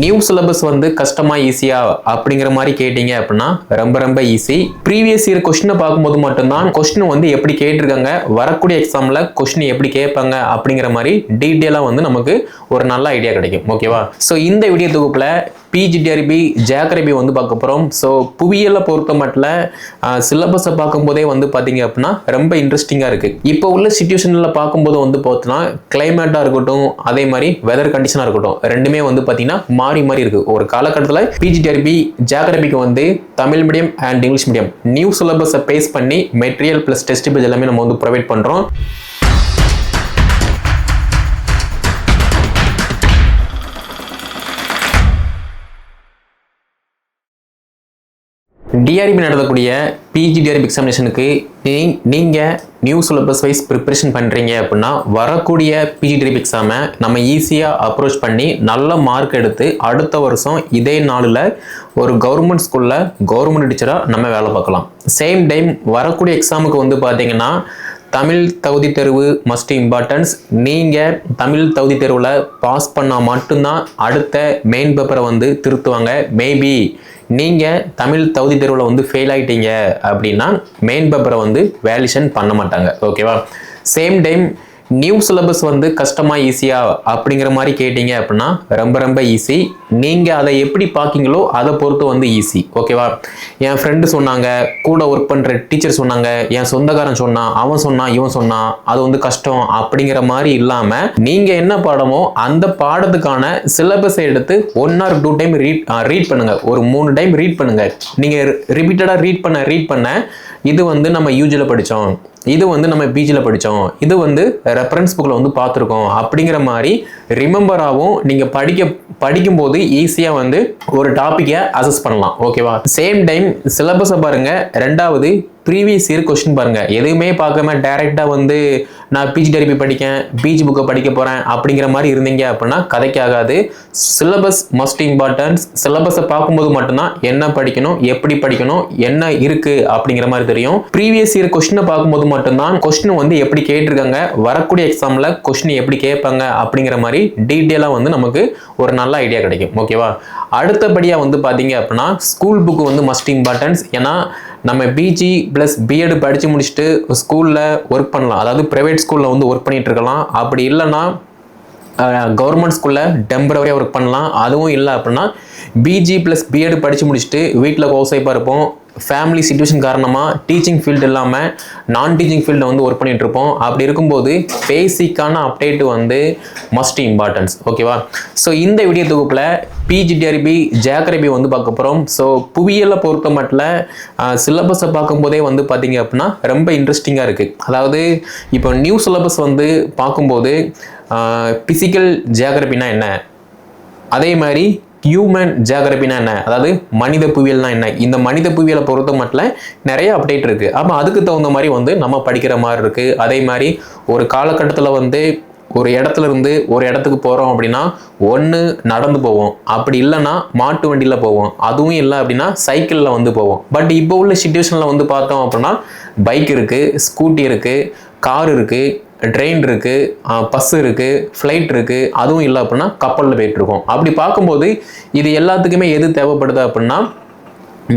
New syllabus வந்து கஷ்டமா ஈஸியா அப்படிங்கிற மாதிரி கேட்டீங்க அப்படின்னா ரொம்ப ரொம்ப ஈஸி ப்ரீவியஸ் இயர் கொஸ்டினை பார்க்கும்போது மட்டும்தான் கொஸ்டின் வந்து எப்படி கேட்டிருக்காங்க வரக்கூடிய எக்ஸாம்ல கொஸ்டின் எப்படி கேட்பாங்க அப்படிங்கிற மாதிரி டீட்டெயிலாக வந்து நமக்கு ஒரு நல்ல ஐடியா கிடைக்கும். ஓகேவா ஸோ இந்த வீடியோ தொகுப்பில் பிஜிடிஆர்பி ஜியாகிரபி வந்து பார்க்க போகிறோம் ஸோ புவியியலை பொறுத்த மட்டும் சிலபஸை பார்க்கும்போதே வந்து பார்த்தீங்க அப்படின்னா ரொம்ப இன்ட்ரெஸ்டிங்காக இருக்குது இப்போ உள்ள சுச்சுவேஷனில் பார்க்கும்போது வந்து பார்த்தோன்னா கிளைமேட்டாக இருக்கட்டும் அதே மாதிரி வெதர் கண்டிஷனாக இருக்கட்டும் ரெண்டுமே வந்து பார்த்தீங்கன்னா மாறி மாறி இருக்குது ஒரு காலகட்டத்தில் பிஜிடிஆர்பி ஜியாகிரபிக்கு வந்து Tamil medium and English medium new சிலபஸை பேஸ் பண்ணி மெட்டீரியல் ப்ளஸ் டெஸ்ட் பேஜ் எல்லாமே நம்ம வந்து ப்ரொவைட் பண்ணுறோம் டிஆர்பி நடத்தக்கூடிய பிஜி டிஆர்பி எக்ஸாமினேஷனுக்கு நீ நீங்கள் நியூ சிலபஸ் வைஸ் ப்ரிப்பரேஷன் பண்ணுறீங்க அப்படின்னா வரக்கூடிய பிஜிடிஆர்பி எக்ஸாமை நம்ம ஈஸியாக அப்ரோச் பண்ணி நல்ல மார்க் எடுத்து அடுத்த வருஷம் இதே நாளில் ஒரு கவர்மெண்ட் ஸ்கூலில் கவர்மெண்ட் டீச்சராக நம்ம வேலை பார்க்கலாம். சேம் டைம் வரக்கூடிய எக்ஸாமுக்கு வந்து பார்த்தீங்கன்னா தமிழ் தகுதி தேர்வு மஸ்ட் இம்பார்ட்டன்ஸ் நீங்கள் தமிழ் தகுதி தேர்வில் பாஸ் பண்ணால் மட்டும்தான் அடுத்த மெயின் பேப்பரை வந்து திருத்துவாங்க. மேபி நீங்கள் தமிழ் தகுதி தேர்வில் வந்து ஃபெயில் ஆகிட்டீங்க அப்படின்னா மெயின் பேப்பரை வந்து வேலிஷன் பண்ண மாட்டாங்க ஓகேவா சேம் டைம் நியூ சிலபஸ் வந்து கஷ்டமா ஈஸியா அப்படிங்கிற மாதிரி கேட்டீங்க அப்படின்னா ரொம்ப ரொம்ப ஈஸி நீங்கள் அதை எப்படி பார்க்கீங்களோ அதை பொறுத்து வந்து ஈஸி ஓகேவா என் ஃப்ரெண்டு சொன்னாங்க கூட ஒர்க் பண்ணுற டீச்சர் சொன்னாங்க என் சொந்தக்காரன் சொன்னான் அவன் சொன்னான் இவன் சொன்னான் அது வந்து கஷ்டம் அப்படிங்கிற மாதிரி இல்லாமல் நீங்கள் என்ன பாடமோ அந்த பாடத்துக்கான சிலபஸை எடுத்து one or two time read read பண்ணுங்க. ஒரு மூணு டைம் ரீட் பண்ணுங்க. நீங்கள் ரிப்பீட்டடா ரீட் பண்ண ரீட் பண்ண இது வந்து நம்ம யூஜியில் படித்தோம் இது வந்து நம்ம பிஜியில் படித்தோம் இது வந்து ரெஃபரன்ஸ் புக்கில் வந்து பார்த்துருக்கோம். அப்படிங்கிற மாதிரி ரிமெம்பராகவும் நீங்கள் படிக்க படிக்கும்போது ஈஸியாக வந்து ஒரு டாப்பிக்கை அசஸ் பண்ணலாம். ஓகேவா சேம் டைம் சிலபஸை பாருங்கள் ரெண்டாவது ப்ரீவியஸ் இயர் கொஸ்டின் பாருங்கள் எதுவுமே பார்க்காம டைரெக்டாக வந்து நான் பிஜி டெரிபி படிக்கேன் பிஜி புக்கை படிக்க போகிறேன் அப்படிங்கிற மாதிரி இருந்தீங்க அப்படின்னா கதைக்கு ஆகாது. சிலபஸ் மஸ்ட் இம்பார்ட்டன்ஸ் சிலபஸை பார்க்கும்போது மட்டும்தான் என்ன படிக்கணும் எப்படி படிக்கணும் என்ன இருக்குது அப்படிங்கிற மாதிரி தெரியும். ப்ரீவியஸ் இயர் கொஸ்டினை பார்க்கும்போது மட்டும்தான் கொஸ்டின் வந்து எப்படி கேட்டிருக்காங்க வரக்கூடிய எக்ஸாமில் கொஸ்டின் எப்படி கேட்பாங்க அப்படிங்கிற மாதிரி டீட்டெயிலாக வந்து நமக்கு ஒரு நல்ல ஐடியா கிடைக்கும். ஓகேவா அடுத்தபடியாக வந்து பார்த்தீங்க அப்படின்னா ஸ்கூல் புக்கு வந்து மஸ்ட் இம்பார்ட்டன்ஸ் ஏன்னா நம்ம பிஜி ப்ளஸ் பிஎட் படித்து முடிச்சுட்டு ஸ்கூலில் ஒர்க் பண்ணலாம். அதாவது ப்ரைவேட் ஸ்கூலில் வந்து ஒர்க் பண்ணிகிட்ருக்கலாம் இருக்கலாம். அப்படி இல்லைன்னா கவர்மெண்ட் ஸ்கூலில் டெம்பரவரியாக ஒர்க் பண்ணலாம். அதுவும் இல்லை அப்படின்னா பிஜி ப்ளஸ் பிஎட் படித்து முடிச்சுட்டு வீட்டில் ஹவுஸ் ஒய்ஃபாக இருப்போம். ஃபேமிலி சுச்சுவேஷன் காரணமாக டீச்சிங் ஃபீல்டு இல்லாமல் நான் டீச்சிங் ஃபீல்டில் வந்து ஒர்க் பண்ணிகிட்ருப்போம் அப்படி இருக்கும்போது பேசிக்கான அப்டேட் வந்து மஸ்ட் இம்பார்ட்டன்ஸ் ஓகேவா ஸோ இந்த வீடியோ தொகுப்பில் பிஜிடிஆர்பி ஜியாகிரபி வந்து பார்க்க போகிறோம் ஸோ புவியியலை பொறுத்த மட்டும் சிலபஸை பார்க்கும்போதே வந்து பார்த்தீங்க அப்படின்னா ரொம்ப இன்ட்ரெஸ்டிங்காக இருக்குது அதாவது இப்போ நியூ சிலபஸ் வந்து பார்க்கும்போது ஃபிசிக்கல் ஜியாகிரபின்னா என்ன? அதே மாதிரி ஹியூமன் ஜியாகிரபினா என்ன? அதாவது மனித புவியல்னா என்ன? இந்த மனித புவியலை பொறுத்த மட்டும் நிறைய அப்டேட் இருக்குது அப்போ அதுக்கு தகுந்த மாதிரி வந்து நம்ம படிக்கிற மாதிரி இருக்குது அதே மாதிரி ஒரு காலகட்டத்தில் வந்து ஒரு இடத்துல இருந்து ஒரு இடத்துக்கு போகிறோம் அப்படின்னா ஒன்று நடந்து போவோம். அப்படி இல்லைன்னா மாட்டு வண்டியில் போவோம். அதுவும் இல்லை அப்படின்னா சைக்கிளில் வந்து போவோம். பட் இப்போ உள்ள சுச்சுவேஷனில் வந்து பார்த்தோம் அப்படின்னா பைக் இருக்குது ஸ்கூட்டி இருக்குது கார் இருக்குது ட்ரெயின் இருக்குது பஸ் இருக்குது ஃப்ளைட் இருக்குது அதுவும் இல்லை அப்படின்னா கப்பலில் போயிட்டுருக்கோம் அப்படி பார்க்கும்போது இது எல்லாத்துக்குமே எது தேவைப்படுது அப்படின்னா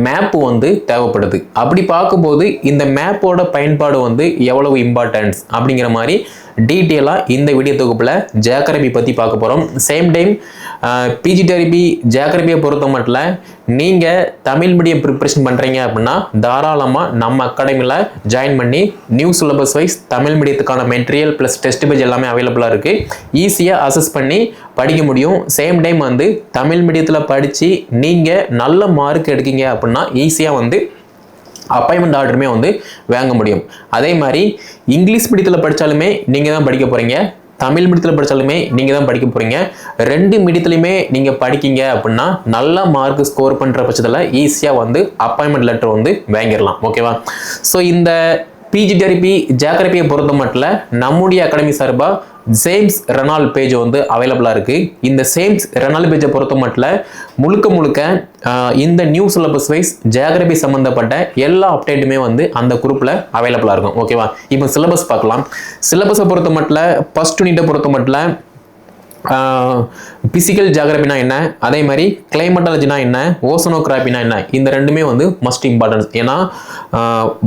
மேப்பு வந்து தேவைப்படுது. அப்படி பார்க்கும்போது இந்த மேப்போட பயன்பாடு வந்து எவ்வளவு இம்பார்ட்டன்ஸ் அப்படிங்கிற மாதிரி டீட்டெயிலாக இந்த வீடியோ தொகுப்பில் ஜேக்கரபி பற்றி பார்க்க போகிறோம் சேம் டைம் பிஜி டெரபி ஜேக்கரபியை பொறுத்த மட்டும் நீங்கள் தமிழ் மீடியம் ப்ரிப்ரேஷன் பண்ணுறீங்க அப்படின்னா தாராளமாக நம்ம அகாடமியில் ஜாயின் பண்ணி நியூ சிலபஸ் வைஸ் தமிழ் மீடியத்துக்கான மெட்டீரியல் ப்ளஸ் டெஸ்ட் பேஜ் எல்லாமே அவைலபிளாக இருக்குது ஈஸியாக அசஸ் பண்ணி படிக்க முடியும். சேம் டைம் வந்து தமிழ் மீடியத்தில் படித்து நீங்கள் நல்ல மார்க் எடுக்கீங்க அப்படின்னா ஈஸியாக வந்து அப்பாயின்மெண்ட் ஆர்டருமே வந்து வாங்க முடியும். அதே மாதிரி இங்கிலீஷ் மீடியத்தில் படித்தாலுமே நீங்கள் தான் படிக்க போகிறீங்க தமிழ் மீடியத்தில் படித்தாலுமே நீங்கள் தான் படிக்க போகிறீங்க ரெண்டு மீடியத்துலையுமே நீங்கள் படிக்கீங்க அப்படின்னா நல்ல மார்க் ஸ்கோர் பண்ணுற பட்சத்தில் ஈஸியாக வந்து அப்பாயின்மெண்ட் லெட்டர் வந்து வாங்கிடலாம். ஓகேவா ஸோ இந்த பிஜி டெரிபி ஜாகிரபியை பொறுத்த மட்டும் நம்முடைய அகாடமி சார்பாக சேம்ஸ் ரெனால் பேஜ் வந்து அவைலபிளாக இருக்குது இந்த சேம்ஸ் ரெனால் பேஜை பொறுத்த மட்டும் முழுக்க முழுக்க இந்த நியூ சிலபஸ் வைஸ் ஜியாகிரபி சம்மந்தப்பட்ட எல்லா அப்டேட்டுமே வந்து அந்த குரூப்பில் அவைலபிளாக இருக்கும். ஓகேவா இப்போ சிலபஸ் பார்க்கலாம். சிலபஸை பொறுத்த மட்டும் ஃபஸ்ட் யூனிட்டை பொறுத்த மட்டும் பிசிக்கல் ஜாகிரபினா என்ன? அதே மாதிரி கிளைமட்டாலஜினா என்ன? ஓசனோகிராபினா என்ன? இந்த ரெண்டுமே வந்து மஸ்ட் இம்பார்ட்டன்ஸ் ஏன்னா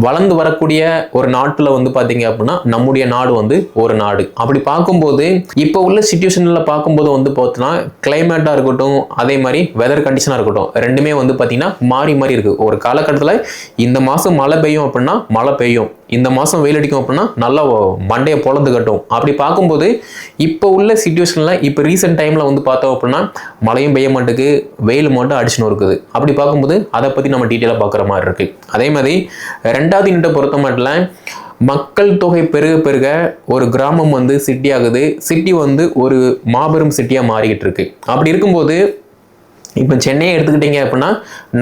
வளர்ந்து வரக்கூடிய ஒரு நாட்டில் வந்து பார்த்தீங்க அப்படின்னா நம்முடைய நாடு வந்து ஒரு நாடு. அப்படி பார்க்கும்போது இப்போ உள்ள சுச்சுவேஷனில் பார்க்கும்போது வந்து பார்த்தோன்னா கிளைமேட்டாக இருக்கட்டும் அதே மாதிரி வெதர் கண்டிஷனாக இருக்கட்டும் ரெண்டுமே வந்து பார்த்தீங்கன்னா மாறி மாறி இருக்குது ஒரு காலகட்டத்தில் இந்த மாதம் மழை பெய்யும் அப்படின்னா மழை பெய்யும். இந்த மாதம் வெயில் அடிக்கும் அப்படின்னா நல்லா மண்டையை பொழந்து கட்டும். அப்படி பார்க்கும்போது இப்போ உள்ள சுச்சுவேஷனில் இப்போ ரீசெண்ட் டைமில் வந்து பார்த்தோம் அப்படின்னா மழையும் பெய்ய மாட்டுக்கு வெயில் மட்டும் அடிச்சுன்னு இருக்குது. அப்படி பார்க்கும்போது அதை பற்றி நம்ம டீட்டெயிலாக பார்க்குற மாதிரி இருக்குது அதே மாதிரி ரெண்டாவது யூனிட்டை பொறுத்த மட்டும் மக்கள் தொகை பெருக பெருக ஒரு கிராமம் வந்து சிட்டி ஆகுது. சிட்டி வந்து ஒரு மாபெரும் சிட்டியாக மாறிக்கிட்டு இருக்கு. அப்படி இருக்கும்போது இப்போ சென்னையை எடுத்துக்கிட்டீங்க அப்படின்னா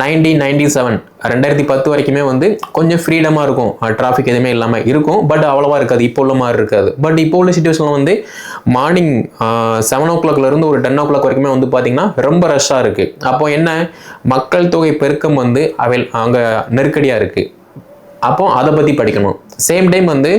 நைன்டீன் நைன்டி செவன் ரெண்டாயிரத்தி பத்து வரைக்குமே வந்து கொஞ்சம் ஃப்ரீடமாக இருக்கும். டிராஃபிக் எதுவுமே இல்லாமல் இருக்கும். பட் அவ்வளோவா இருக்காது. இப்போ உள்ள மாதிரி இருக்காது. பட் இப்போ உள்ள சுச்சுவேஷனில் வந்து மார்னிங் செவன் ஓ கிளாக்லேருந்து ஒரு டென் ஓ கிளாக் வரைக்குமே வந்து பார்த்திங்கன்னா ரொம்ப ரஷ்ஷாக இருக்குது அப்போ என்ன? மக்கள் தொகை பெருக்கம் வந்து அவை அங்கே நெருக்கடியாக இருக்குது அப்போ அதை பற்றி படிக்கணும். சேம் டைம் வந்து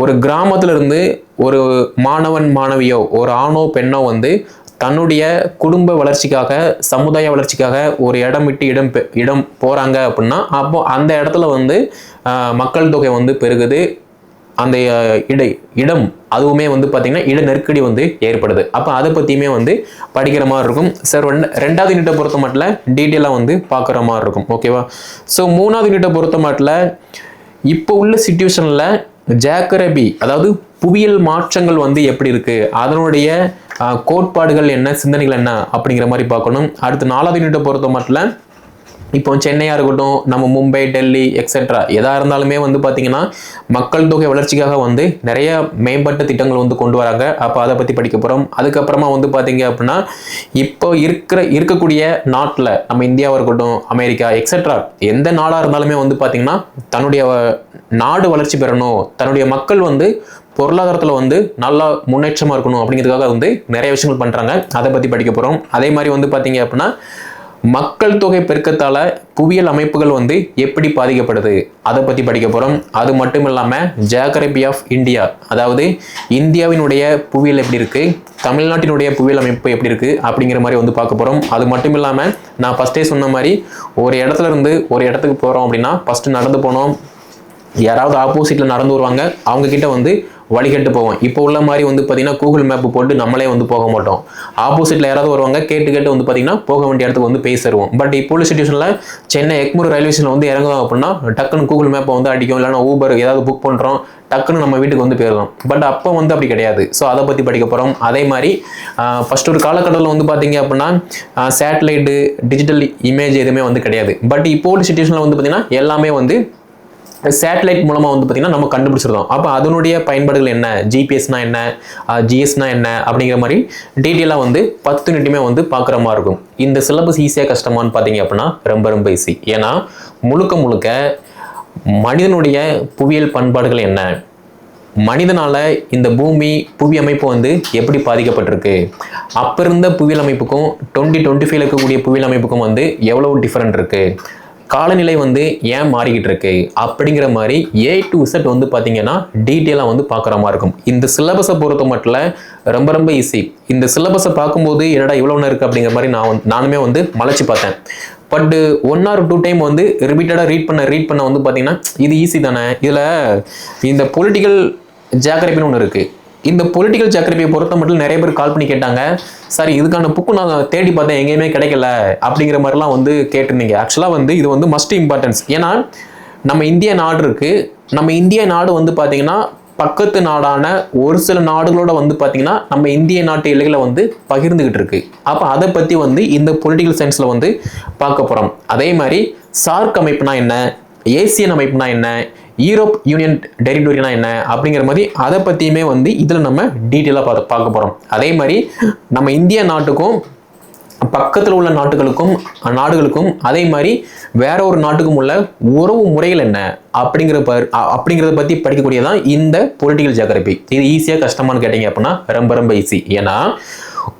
ஒரு கிராமத்துலேருந்து ஒரு மாணவன் மாணவியோ ஒரு ஆணோ பெண்ணோ வந்து தன்னுடைய குடும்ப வளர்ச்சிக்காக சமுதாய வளர்ச்சிக்காக ஒரு இடம் விட்டு இடம் பெ- இடம் போகிறாங்க அப்படின்னா அப்போ அந்த இடத்துல வந்து மக்கள் தொகை வந்து பெருகுது. அந்த இடை இடம் அதுவுமே வந்து பார்த்திங்கன்னா இட நெருக்கடி வந்து ஏற்படுது. அப்போ அதை பற்றியுமே வந்து படிக்கிற மாதிரி இருக்கும். சார் ரெண்டு ரெண்டாவது யூனிட்டை பொறுத்த மட்டும் டீட்டெயிலாக வந்து பார்க்குற மாதிரி இருக்கும். ஓகேவா ஸோ மூணாவது யூனிட்டை பொறுத்த மட்டும் இப்போ உள்ள சுச்சுவேஷனில் ஜாக்கரபி அதாவது புவியியல் மாற்றங்கள் வந்து எப்படி இருக்குது அதனுடைய கோட்பாடுகள் என்ன? சிந்தனைகள் என்ன? அப்படிங்கிற மாதிரி பார்க்கணும். அடுத்து நாலாவது யூனிட்டை பொறுத்த மட்டும் இப்போ சென்னையாக இருக்கட்டும் நம்ம மும்பை டெல்லி எக்ஸெட்ரா எதாக இருந்தாலுமே வந்து பார்த்திங்கன்னா மக்கள் தொகை வளர்ச்சிக்காக வந்து நிறைய மேம்பட்ட திட்டங்கள் வந்து கொண்டு வராங்க. அப்போ அதை பற்றி படிக்க போகிறோம் அதுக்கப்புறமா வந்து பார்த்திங்க அப்படின்னா இப்போ இருக்கிற இருக்கக்கூடிய நாட்டில் நம்ம இந்தியாவாக இருக்கட்டும் அமெரிக்கா எக்ஸெட்ரா எந்த நாடாக இருந்தாலுமே வந்து பார்த்திங்கன்னா தன்னுடைய நாடு வளர்ச்சி பெறணும். தன்னுடைய மக்கள் வந்து பொருளாதாரத்தில் வந்து நல்லா முன்னேற்றமாக இருக்கணும் அப்படிங்கிறதுக்காக வந்து நிறைய விஷயங்கள் பண்ணுறாங்க அதை பற்றி படிக்க போகிறோம் அதே மாதிரி வந்து பார்த்தீங்க அப்படின்னா மக்கள் தொகை பெருக்கத்தால் புவியியல் அமைப்புகள் வந்து எப்படி பாதிக்கப்படுது? அதை பற்றி படிக்க போகிறோம் அது மட்டும் இல்லாமல் ஜியாகிரபி ஆஃப் இந்தியா அதாவது இந்தியாவினுடைய புவியியல் எப்படி இருக்குது தமிழ்நாட்டினுடைய புவியியல் அமைப்பு எப்படி இருக்குது அப்படிங்கிற மாதிரி வந்து பார்க்க போகிறோம் அது மட்டும் இல்லாமல் நான் ஃபஸ்ட்டே சொன்ன மாதிரி ஒரு இடத்துல இருந்து ஒரு இடத்துக்கு போகிறோம் அப்படின்னா ஃபஸ்ட்டு நடந்து போனோம். யாராவது ஆப்போசிட்டில் நடந்து வருவாங்க. அவங்கக்கிட்ட வந்து வழிகட்டு போவோம். இப்போ உள்ள மாதிரி வந்து பார்த்தீங்கன்னா கூகுள் மேப் போட்டு நம்மளே வந்து போக மாட்டோம். ஆப்போசிட்டில் யாராவது வருவாங்க கேட்டு கேட்டு வந்து பார்த்தீங்கன்னா போக வேண்டிய இடத்துக்கு வந்து பேச தருவோம் பட் இப்போ உள்ள சுச்சுவேஷனில் சென்னை எக்மூர் ரயில்வே ஸ்டேஷனில் வந்து இறங்குவோம் அப்படின்னா டக்குன்னு கூகுள் மேப்பை வந்து அடிக்கும். இல்லைன்னா ஊபர் ஏதாவது புக் பண்ணுறோம் டக்குன்னு நம்ம வீட்டுக்கு வந்து போயிடுறோம் பட் அப்போ வந்து அப்படி கிடையாது. ஸோ அதை பற்றி படிக்க போகிறோம் அதே மாதிரி ஃபஸ்ட் ஒரு காலகட்டத்தில் வந்து பார்த்தீங்க அப்படின்னா சேட்டலைட்டு டிஜிட்டல் இமேஜ் எதுவுமே வந்து கிடையாது. பட் இப்போ உள்ள சுச்சுவேஷனில் வந்து பார்த்தீங்கன்னா எல்லாமே வந்து சேட்டலைட் மூலமாக வந்து பார்த்திங்கன்னா நம்ம கண்டுபிடிச்சிருந்தோம் அப்போ அதனுடைய பயன்பாடுகள் என்ன? ஜிபிஎஸ்னா என்ன? ஜிஎஸ்னா என்ன? அப்படிங்கிற மாதிரி டீட்டெயிலாக வந்து பத்து நிட்டுமே வந்து பார்க்குற மாதிரி இருக்கும். இந்த சிலபஸ் ஈஸியாக கஷ்டமான்னு பார்த்தீங்க அப்படின்னா ரொம்ப ரொம்ப ஈஸி ஏன்னா முழுக்க முழுக்க மனிதனுடைய புவியியல் பண்பாடுகள் என்ன? மனிதனால் இந்த பூமி புவி அமைப்பு வந்து எப்படி பாதிக்கப்பட்டிருக்கு? அப்போ இருந்த புவியியல் அமைப்புக்கும் டுவெண்ட்டி டுவெண்ட்டி ஃபைவ்ல இருக்கக்கூடிய புவியியல் அமைப்புக்கும் வந்து எவ்வளவு டிஃப்ரெண்ட் இருக்குது காலநிலை வந்து ஏன் மாறிக்கிட்டு இருக்கு? அப்படிங்கிற மாதிரி ஏ டு செட் வந்து பார்த்தீங்கன்னா டீட்டெயிலாக வந்து பார்க்குற மாதிரி இருக்கும். இந்த சிலபஸை பொறுத்த மட்டும் ரொம்ப ரொம்ப ஈஸி இந்த சிலபஸை பார்க்கும்போது என்னடா இவ்வளோ ஒன்று இருக்குது அப்படிங்கிற மாதிரி நான் வந்து- நானுமே வந்து மலைச்சு பார்த்தேன். But one or two time வந்து ரிப்பீட்டடாக ரீட் பண்ண ரீட் பண்ண வந்து பார்த்தீங்கன்னா இது ஈஸி தானே? இதில் இந்த பொலிட்டிக்கல் ஜாக்கிரபின்னு ஒன்று இருக்குது இந்த பொலிட்டிக்கல் ஜாக்கிரபியை பொறுத்த மட்டும் நிறைய பேர் கால் பண்ணி கேட்டாங்க. சார் இதுக்கான புக்கு நான் தேடி பார்த்தேன் எங்கேயுமே கிடைக்கல. அப்படிங்கிற மாதிரிலாம் வந்து கேட்டிருந்தீங்க. ஆக்சுவலாக வந்து இது வந்து மஸ்ட் இம்பார்ட்டன்ஸ் ஏன்னா நம்ம இந்திய நாடு இருக்குது நம்ம இந்திய நாடு வந்து பார்த்தீங்கன்னா பக்கத்து நாடான ஒரு சில நாடுகளோட வந்து பார்த்தீங்கன்னா நம்ம இந்திய நாட்டு எல்லைகளை வந்து பகிர்ந்துக்கிட்டு இருக்கு. அப்போ அதை பற்றி வந்து இந்த பொலிட்டிக்கல் சயின்ஸில் வந்து பார்க்க போகிறோம் அதே மாதிரி சார்க் அமைப்புனா என்ன? ஏசியன் அமைப்புனா என்ன? யூரோப் யூனியன் டெரிட்டோரினா என்ன அப்படிங்கிற மாதிரி அதை பற்றியுமே வந்து இதில் நம்ம டீட்டெயிலாக பார்த்து பார்க்க போகிறோம் அதே மாதிரி நம்ம இந்திய நாட்டுக்கும் பக்கத்தில் உள்ள நாட்டுகளுக்கும் நாடுகளுக்கும் அதே மாதிரி வேற ஒரு நாட்டுக்கும் உள்ள உறவு முறைகள் என்ன அப்படிங்கிற ப- அப்படிங்கிறத பற்றி படிக்கக்கூடியதான் இந்த பொலிட்டிக்கல் ஜியாகிரபி இது ஈஸியாக கஷ்டமான்னு கேட்டிங்க அப்படின்னா ரொம்ப ரொம்ப ஈஸி ஏன்னா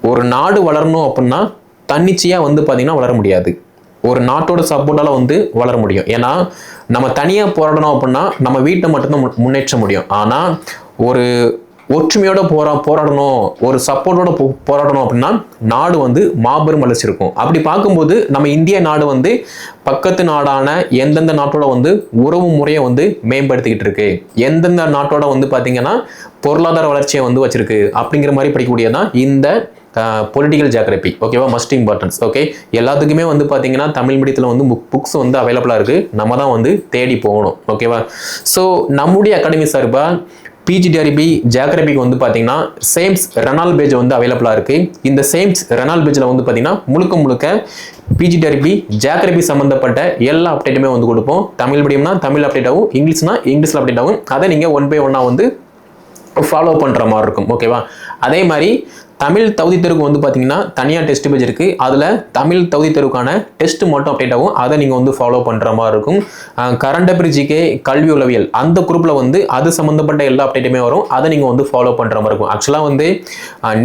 ஒரு நாடு வளரணும் அப்படின்னா தன்னிச்சையாக வந்து பார்த்தீங்கன்னா வளர முடியாது. ஒரு நாட்டோட சப்போர்ட்டால் வந்து வளர முடியும். ஏன்னா நம்ம தனியாக போராடணும் அப்படின்னா நம்ம வீட்டை மட்டும்தான் முன்- முன்னேற்ற முடியும். ஆனால் ஒரு ஒற்றுமையோட போரா போராடணும் ஒரு சப்போர்ட்டோட போ போராடணும் அப்படின்னா நாடு வந்து மாபெரும் வளர்ச்சி இருக்கும். அப்படி பார்க்கும்போது நம்ம இந்திய நாடு வந்து பக்கத்து நாடான எந்தெந்த நாட்டோட வந்து உறவு முறையை வந்து மேம்படுத்திக்கிட்டு இருக்கு? எந்தெந்த நாட்டோட வந்து பார்த்தீங்கன்னா பொருளாதார வளர்ச்சியை வந்து வச்சிருக்கு? அப்படிங்கிற மாதிரி படிக்கக்கூடியதான் இந்த பொலிட்டிக்கல் ஜாகிரபி ஓகேவா மஸ்ட் இம்பார்ட்டன்ஸ் ஓகே எல்லாத்துக்குமே வந்து பார்த்தீங்கன்னா தமிழ் மீடியத்தில் வந்து புக் புக்ஸ் வந்து அவைலபிளாக இருக்குது நம்ம தான் வந்து தேடி போகணும். ஓகேவா ஸோ நம்முடைய அகாடமி சார்பாக பிஜிடிஆர்பி ஜியாகிரபிக்கு வந்து பார்த்தீங்கன்னா சேம்ஸ் ரெனால் பேஜ் வந்து அவைலபிளாக இருக்குது இந்த சேம்ஸ் ரெனால் பேஜில் வந்து பார்த்தீங்கன்னா முழுக்க முழுக்க பிஜிடிஆர்பி ஜியாகிரபி சம்மந்தப்பட்ட எல்லா அப்டேட்டுமே வந்து கொடுப்போம். தமிழ் மீடியம்னா தமிழ் அப்டேட் ஆகும் இங்கிலீஷ்னா இங்கிலீஷில் அப்டேட் ஆகும் அதை நீங்கள் ஒன் பை ஒன்னாக வந்து ஃபாலோ பண்ணுற மாதிரி இருக்கும். ஓகேவா அதே மாதிரி தமிழ் தகுதி தேர்வுக்கு வந்து பார்த்தீங்கன்னா தனியாக டெஸ்ட் பேஜ் இருக்குது அதில் தமிழ் தகுதி தேர்வுக்கான டெஸ்ட் மட்டும் அப்டேட் ஆகும். அதை நீங்கள் வந்து ஃபாலோ பண்ணுற மாதிரி இருக்கும். கரண்ட் அஃபேர் ஜிகே கல்வி உளவியல் அந்த குரூப்பில் வந்து அது சம்மந்தப்பட்ட எல்லா அப்டேட்டுமே வரும். அதை நீங்கள் வந்து ஃபாலோ பண்ணுற மாதிரி இருக்கும். ஆக்சுவலாக வந்து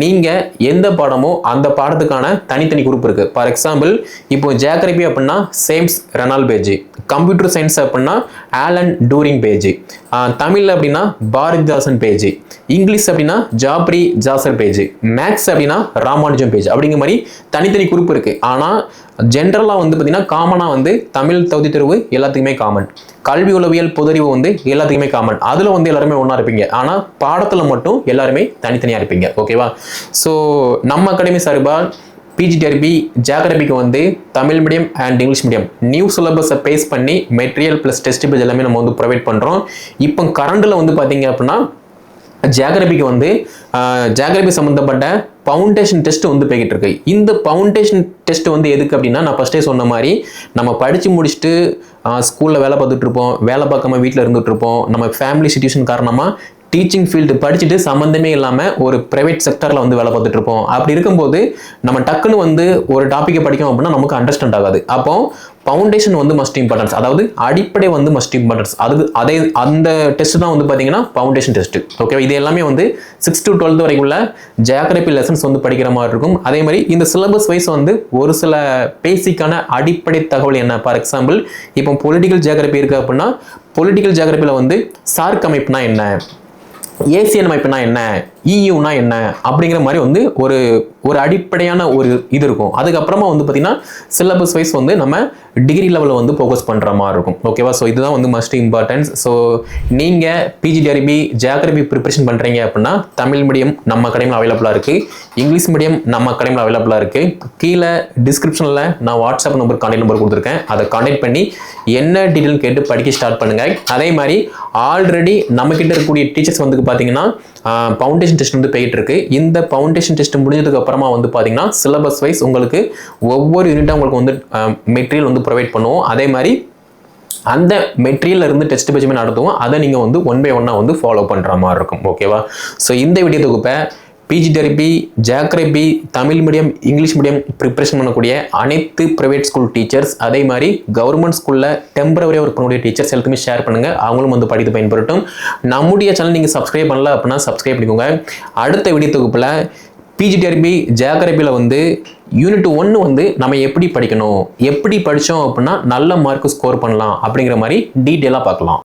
நீங்கள் எந்த பாடமோ அந்த பாடத்துக்கான தனித்தனி குரூப் இருக்குது ஃபார் எக்ஸாம்பிள் இப்போ ஜியாகிரபி அப்படின்னா James Rennell page computer science அப்படின்னா ஆலன் டூரிங் பேஜ் தமிழ் அப்படின்னா பாரதிதாசன் பேஜ் இங்கிலீஷ் அப்படின்னா ஜாப்ரி ஜாசர் பேஜ் மேக்ஸ் அப்படின்னா ராமானுஜம் பேஜ் அப்படிங்கிற மாதிரி தனித்தனி குறிப்பு இருக்குது ஆனால் ஜென்ரலாக வந்து பார்த்திங்கன்னா காமனாக வந்து தமிழ் தகுதி தேர்வு எல்லாத்துக்குமே காமன் கல்வி உளவியல் பொதறிவு வந்து எல்லாத்துக்குமே காமன் அதில் வந்து எல்லாருமே ஒன்றா இருப்பீங்க. ஆனால் பாடத்தில் மட்டும் எல்லாருமே தனித்தனியாக இருப்பீங்க. ஓகேவா ஸோ நம்ம அகாடமி சார்பாக பிஜிடிஆர்பி ஜியாகிரபிக்கு வந்து Tamil medium and English medium new சிலபஸை பேஸ் பண்ணி மெட்டீரியல் ப்ளஸ் டெஸ்ட் பேஜ் எல்லாமே நம்ம வந்து ப்ரொவைட் பண்ணுறோம் இப்போ கரண்டில் வந்து பார்த்தீங்க அப்படின்னா ஜியாகிரபிக்கு வந்து ஜியாகிரபி சம்மந்தப்பட்ட ஃபவுண்டேஷன் டெஸ்ட் வந்து போய்கிட்டு இருக்கு. இந்த ஃபவுண்டேஷன் டெஸ்ட் வந்து எதுக்கு அப்படின்னா நான் ஃபஸ்ட்டே சொன்ன மாதிரி நம்ம படித்து முடிச்சுட்டு ஸ்கூலில் வேலை பார்த்துட்ருப்போம் வேலை பார்க்காம வீட்டில் இருந்துகிட்ருப்போம் நம்ம ஃபேமிலி சுச்சுவேஷன் காரணமாக டீச்சிங் ஃபீல்டு படிச்சுட்டு சம்மந்தமே இல்லாமல் ஒரு ப்ரைவேட் செக்டரில் வந்து வேலை பார்த்துட்டு இருப்போம். அப்படி இருக்கும்போது நம்ம டக்குன்னு வந்து ஒரு டாப்பிக்கை படிக்கணும் அப்படின்னா நமக்கு அண்டர்ஸ்டாண்ட் ஆகாது. அப்போ ஃபவுண்டேஷன் வந்து மஸ்ட் இம்பார்ட்டன்ஸ் அதாவது அடிப்படை வந்து மஸ்ட் இம்பார்ட்டன்ஸ் அது அதே அந்த டெஸ்ட் தான் வந்து பார்த்தீங்கன்னா ஃபவுண்டேஷன் டெஸ்ட் ஓகே இது எல்லாமே வந்து சிக்ஸ் டு டுவெல்த் வரைக்கும் உள்ள ஜியாகிரபி லெசன்ஸ் வந்து படிக்கிற மாதிரி இருக்கும். அதே மாதிரி இந்த சிலபஸ் வைஸ் வந்து ஒரு சில பேசிக்கான அடிப்படை தகவல் என்ன? ஃபார் எக்ஸாம்பிள் இப்போ பொலிட்டிக்கல் ஜியாகிரபி இருக்குது அப்படின்னா பொலிட்டிக்கல் ஜியாகிரபியில் வந்து சார்க் அமைப்புனா என்ன? ஏசியன் அமைப்புனா என்ன? இயூனா என்ன? அப்படிங்கிற மாதிரி வந்து ஒரு ஒரு அடிப்படையான ஒரு இது இருக்கும். அதுக்கப்புறமா வந்து பார்த்தீங்கன்னா சிலபஸ் வைஸ் வந்து நம்ம டிகிரி லெவலில் வந்து ஃபோக்கஸ் பண்ணுற மாதிரி இருக்கும். ஓகேவா ஸோ இதுதான் வந்து மஸ்ட் இம்பார்ட்டன்ஸ் ஸோ நீங்கள் பிஜிடிஆர்பி ஜியாகிரபி ப்ரிப்பரேஷன் பண்ணுறீங்க அப்படின்னா தமிழ் மீடியம் நம்ம அகாடமியில் அவைலபிளாக இருக்குது இங்கிலீஷ் மீடியம் நம்ம அகாடமியில் அவைலபிளாக இருக்குது கீழே டிஸ்கிரிப்ஷனில் நான் வாட்ஸ்அப் நம்பர் கான்டெக்ட் நம்பர் கொடுத்துருக்கேன். அதை கான்டெக்ட் பண்ணி என்ன டீட்டெயில் கேட்டு படிக்க ஸ்டார்ட் பண்ணுங்கள் அதே மாதிரி ஆல்ரெடி நம்மக்கிட்ட இருக்கக்கூடிய டீச்சர்ஸ் வந்து பார்த்தீங்கன்னா ஃபவுண்டேஷன் டெஸ்ட் வந்து போயிட்டு இருக்கு இந்த ஃபவுண்டேஷன் டெஸ்ட் முடிஞ்சதுக்கு அப்புறமா வந்து பார்த்தீங்கன்னா சிலபஸ் வைஸ் உங்களுக்கு ஒவ்வொரு யூனிட்டாக உங்களுக்கு வந்து மெட்டீரியல் வந்து ப்ரொவைட் பண்ணுவோம். அதே மாதிரி அந்த மெட்டீரியல் இருந்து டெஸ்ட் பேஜுமே நடத்துவோம். அதை நீங்கள் வந்து ஒன் பை ஒன்னாக வந்து ஃபாலோ பண்ணுற மாதிரி இருக்கும். ஓகேவா ஸோ இந்த வீடியோ தொகுப்பை PG TRB geography Tamil medium English medium preparation பண்ணக்கூடிய அனைத்து ப்ரைவேட் ஸ்கூல் டீச்சர்ஸ் அதே மாதிரி கவர்மெண்ட் ஸ்கூலில் டெம்பரவரியாக ஒர்க் பண்ணக்கூடிய டீச்சர்ஸ் எல்லாத்துமே ஷேர் பண்ணுங்கள் அவங்களும் வந்து படித்து பயன்படுத்தும் நம்முடைய சேனல் நீங்கள் சப்ஸ்கிரைப் பண்ணல அப்படின்னா சப்ஸ்கிரைப் பண்ணிக்கோங்க. அடுத்த வீடியோ தொகுப்பில் பிஜிடிஆர்பி ஜியாகிரபியில் வந்து யூனிட் ஒன்று வந்து நம்ம எப்படி படிக்கணும்? எப்படி படித்தோம் அப்படின்னா நல்ல மார்க் ஸ்கோர் பண்ணலாம் அப்படிங்கிற மாதிரி டீட்டெயிலாக பார்க்கலாம்.